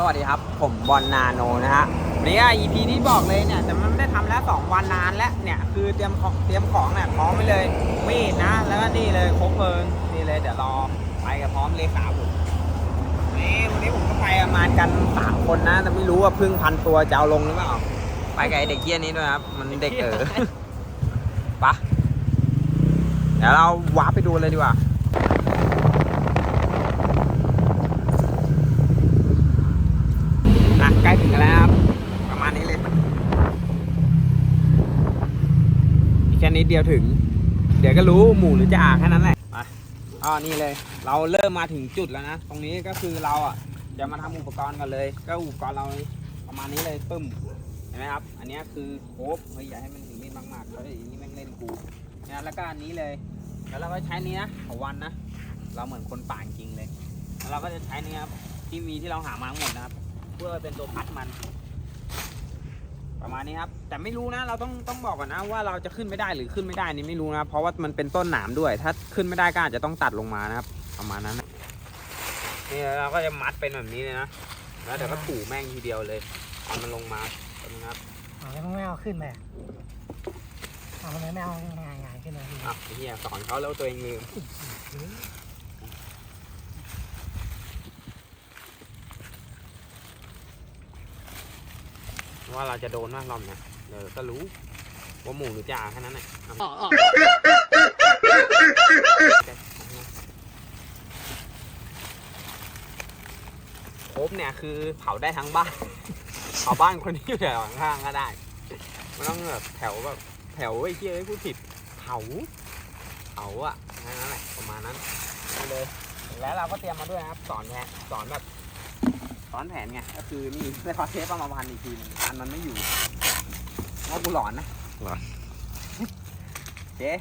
สวัสดีครับ ผมบอลนาโนนะฮะวันนี้ก็ EP ที่บอกเลยเนี่ย แต่มันไม่ได้ทำแล้ว 2 วันนานแล้วเนี่ย คือเตรียมของเตรียมของเนี่ยพร้อมไปเลยมีดนะ แล้วก็นี่เลยครบเพลิงนี่เลยเดี๋ยวรอไปกับพร้อมเลขาผมนี่วันนี้ผมก็ไปประมาณกันสามคนนะ แต่ไม่รู้ว่าพึ่งพันตัวจะเอาลงหรือเปล่าไปกับไอเด็กเกี้ยนี้ด้วยครับ มันเด็กเออปะเดี๋ยวเราวาร์ปไปดูเลยดีกว่า อะใกล้ถึงกันแล้วครับ ประมาณนี้เลย อีกแค่ นิดเดียวถึง เดี๋ยวก็รู้หมู่หรือจะอ่าแค่นั้นแหละมาอ๋อนี่เลย เราเริ่มมาถึงจุดแล้วนะ ตรงนี้ก็คือเราอะจะมาทำอุปกรณ์กันเลย ก็อุปกรณ์เราประมาณนี้เลยปึ้มเห็นไหมครับ อันนี้คือโคบเฮ้ยอย่าให้มันถึงมีดมากๆเพราะเดี๋ยวนี้แม่งเล่นกูนะแล้วก็อันนี้เลยแล้วเราก็ใช้นี้นะของวันนะ เราเหมือนคนป่าจริงเลย แล้วเราก็จะใช้นี้ครับที่มีที่เราหามาทั้งหมดนะครับ เพื่อเป็นตัวพัดมัน ประมาณนี้ครับ แต่ไม่รู้นะเราต้องต้องบอกก่อนนะว่าเราจะขึ้นไม่ได้หรือขึ้นไม่ได้นี่ไม่รู้นะ เพราะว่ามันเป็นต้นหนามด้วย ถ้าขึ้นไม่ได้ก็อาจจะต้องตัดลงมานะครับ ประมาณนั้นนะนี่เราก็จะมัดเป็นแบบนี้เลยนะแล้วเดี๋ยวก็ถูแม่งทีเดียวเลยเอามันลงมาแบบนี้ครับเอาแล้วมึงไม่เอาขึ้นไปอะเอาทำไมไม่เอาง่ายๆขึ้นมาพี่อะไอ้เฮียสอนเขาแล้วตัวเองลืม ว่าเราจะโดนว่ารอบเนี้ยเดี๋ยวก็รู้ว่าหมูหรือจ่าแค่นั้นแหละเอาโคบเนี่ยคือเผาได้ทั้งบ้าน เผาบ้านคนที่อยู่แถวข้างๆก็ได้ไม่ต้องแบบแถวแบบแถวไอ้เหี้ยไอ้พูดผิดเผาเผาอะแค่นั้นแหละประมาณนั้นเอาเลย แล้วเราก็เตรียมมาด้วยนะครับ สอนแผนสอนแบบ สอนแผนไง ก็คือนี่ได้คอเทปมาพันอีกทีหนึงพันมันไม่อยู่ว่ากูหลอนนะหลอน เจ๊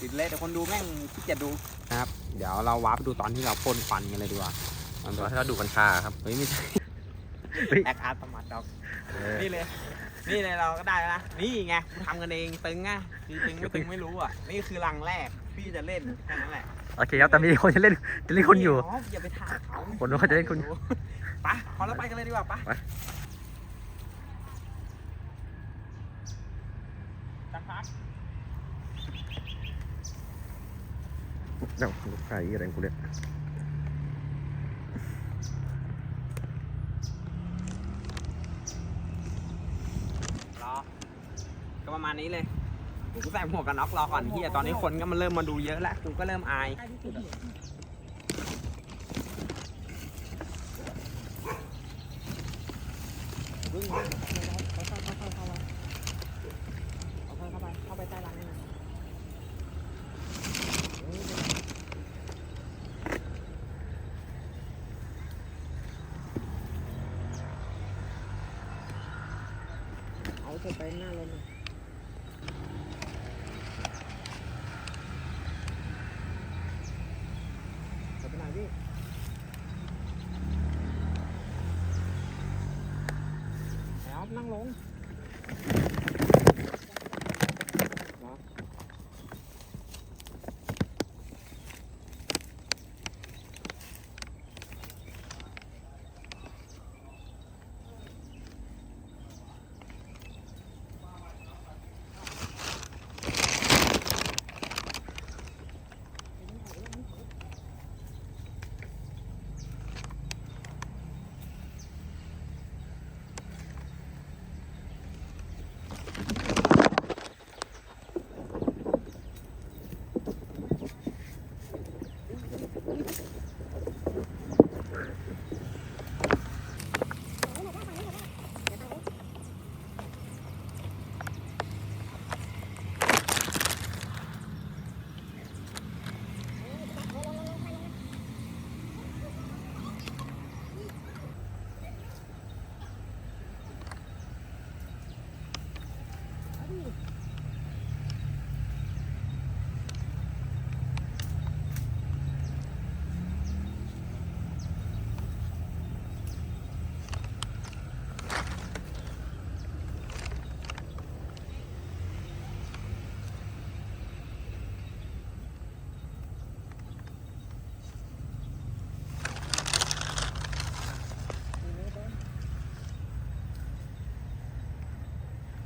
ติดเลยเดี๋ยวคนดูแม่งขี้เกียจดูนะครับเดี๋ยวเราวาร์ปดูตอนที่เราพ่นควันกันเลยดีกว่าตอนตตัอวนที่เราดูกัญชาครับเฮ้ยไม่ใช่เฮ้ยแอคอาร์ตสมัติดอกเออนี่เลย นี่เลยเราก็ได้แล้วนะ นี่ไงกูทำกันเองตึงอะคือตึงไม่ตึงไม่รู้อะ นี่คือรังแรก พี่จะเล่นแค่นั้นแหละโอเคครับแต่มีคนจะเล่นจะเล่นคนอยู่ อย่าไปถามเขาคนว่าเขาจะเล่นคุณไปพอแล้วไปกันเลยดีกว่าไปไปสักพักเดี๋ยวใครอะไรของกูเนี่ยรอก็ประมาณนี้เลย กูใส่หมวกกันน็อกรอก่อนที่ตอนนี้คนก็มาเริ่มมาดูเยอะแล้วกูก็เริ่มอายวิ่งเข้าเข้าเข้าเข้าเข้าเข้าเข้าไปเข้าไปใต้รังนี่นะเอาเธอไปหน้ารถหน่อยเธอไปไหนพี่แล้ว นั่งลง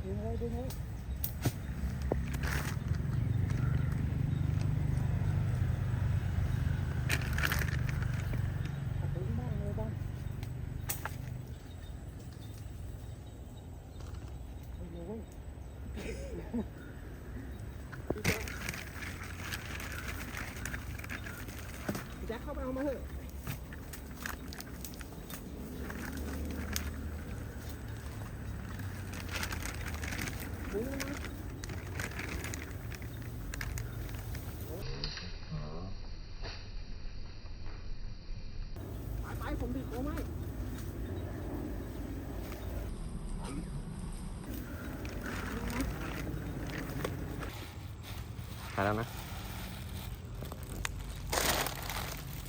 เเลยดึงเลยดึงบ้างเลยบ้างโอ้โห แจ็คเข้าไปเอามาเถอะ ไปไปผมบิดโอ้ไม่ ถ่ายแล้วนะ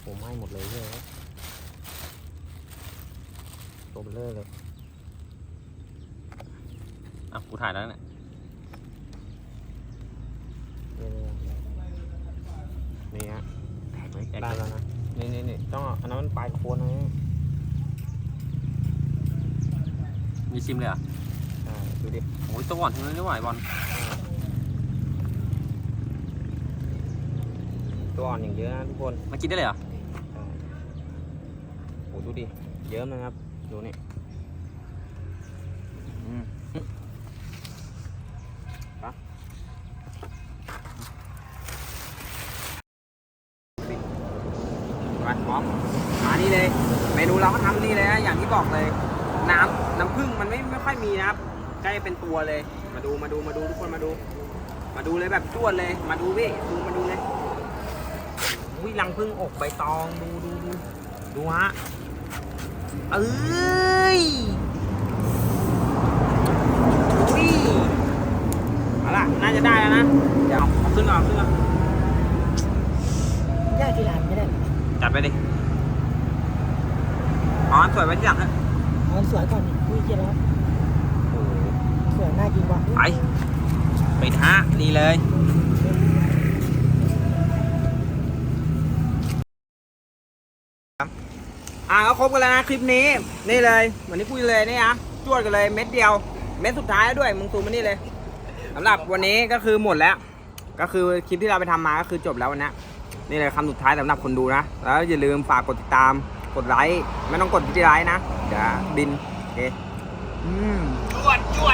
โอ้ไหม้หมดเลยเลยตัวเบลอเลยอะกูถ่ายแล้วเนี่ยนี่ฮะแตกไหมแตกได้แล้วนะนี่นี่นี่ต้องเอาอันนั้นมันปลายโคนนะมีซิมเลยเหรอะอ่าดูดิโอ้ยตัวอ่อนทั้งนั้นเลยว่ะไอ้บอล ตัว อ่อนอย่างเยอะนะทุกคนมากินได้เลยเหรออ่าโอ้ดูดิ เยอะนะครับ ดูนี่อืมมาพร้อมมานี่เลย เมนูเราก็ทำนี่เลยนะอย่างที่บอกเลย น้ำน้ำผึ้งมันไม่ไม่ค่อยมีนะครับ ใกล้เป็นตัวเลย มาดูมาดูมาดูทุกคนมาดู มาดูเลยแบบจวดเลย มาดูพี่ดูมาดูเลย อุ้ยรังผึ้งอกใบตองดูดูดูดูฮะเอ้ยอุ้ยเอาละน่าจะได้แล้วนะเดี๋ยวเอาขึ้นเอาขึ้นมาได้ทีหลังไม่ได้จัดไปดิอ๋อสวยไว้ที่หลังฮะเอาสวยก่อนอุ้ยเจ๊แล้วสวยน่ากินว่ะไปปิดฮะนี่เลย อะก็ครบกันแล้วนะคลิปนี้นี่เลยเหมือนที่พูดเลยนี่นะจวดกันเลยเม็ดเดียว เม็ดสุดท้ายแล้วด้วยมึงซูมมานี่เลยสำหรับวันนี้ก็คือหมดแล้ว ก็คือคลิปที่เราไปทำมาก็คือจบแล้ววันนี้นี่เลยคำสุดท้ายสำหรับคนดูนะ แล้วอย่าลืมฝากกดติดตามกดไลค์ไม่ต้องกดที่ไลค์นะเดี๋ยวบินโอเคอืม จวดจวด